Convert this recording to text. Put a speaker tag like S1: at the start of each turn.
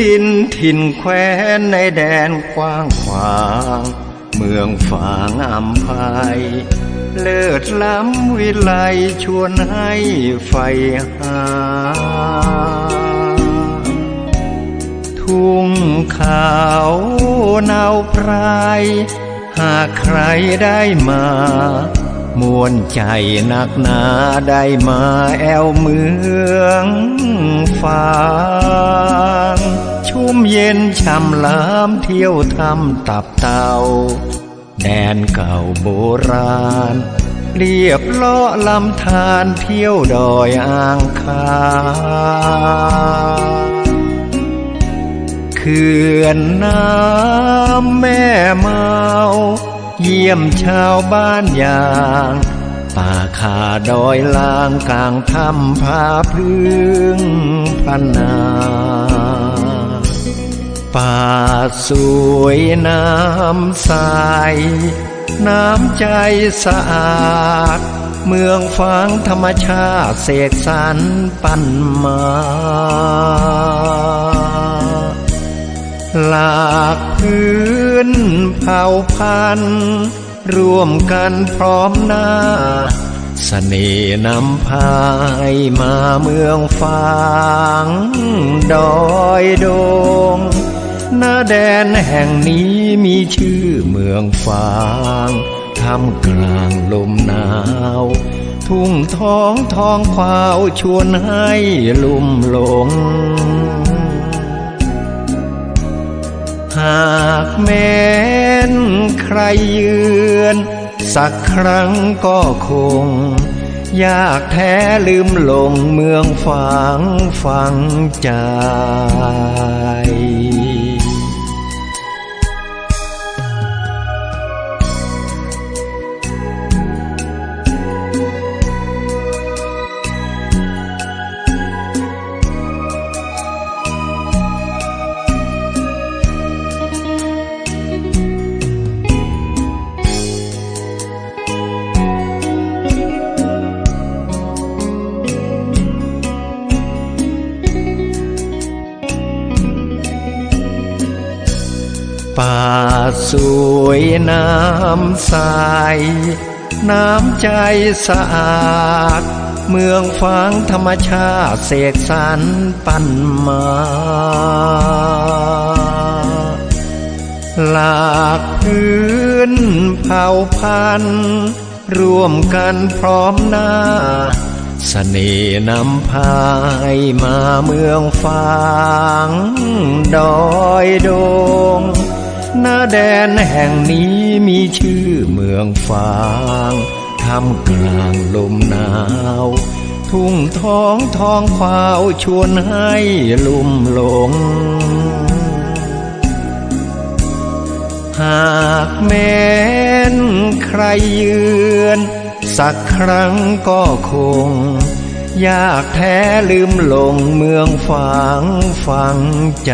S1: ดินถิ่นแคว้นในแดนกว้างขวาง เมืองฝางอัมพายเลิศล้ำวิไลชวนให้ไฟหา ทุ่งขาวนาวพราย หากใครได้มามวนใจนักหนาได้มาแอวเมืองฟาง มเย็นช่ำล้ำเที่ยวทำตับเตาแดนเก่าโบราณ เรียบเลาะลำธารเที่ยวดอยอ่างคางเขื่อนน้ำแม่เมา เยี่ยมชาวบ้านอย่างป่าคาดอยลางกลางทำผาพึ่งพันนา ป่าสวยน้ำใส น้ำใจสะอาด เมืองฟางธรรมชาติเสกสรรปั้นมา หลากพื้นเผ่าพันธุ์ร่วมกันพร้อมหน้าเสน่ห์นำพายมาเมืองฟาง ดอยโดง หน้าแดนแห่งนี้มีชื่อเมืองฟางทำกลางลมหนาว ทุ่งท้องทองควาวชวนให้ลุ่มหลง หากแม้นใครเยือน สักครั้งก็คงอยากแท้ลืมลงเมืองฝังฝังใจ ป่าสวยน้ำใส น้ำใจสะอาด เมืองฟางธรรมชาติเสกสรรปั้นมา หลากพื้นเผ่าพันธุ์ร่วมกันพร้อมหน้าเสน่ห์นำพายมาเมืองฟาง ดอยโด แดนแห่งนี้มีชื่อเมืองฟางทำกลางลมหนาว ทุ่งท้องทองควาวชวนให้ลุ่มหลง หากแม้นใครเยือน สักครั้งก็คงอยากแท้ลืมหลงเมืองฝังฝังใจ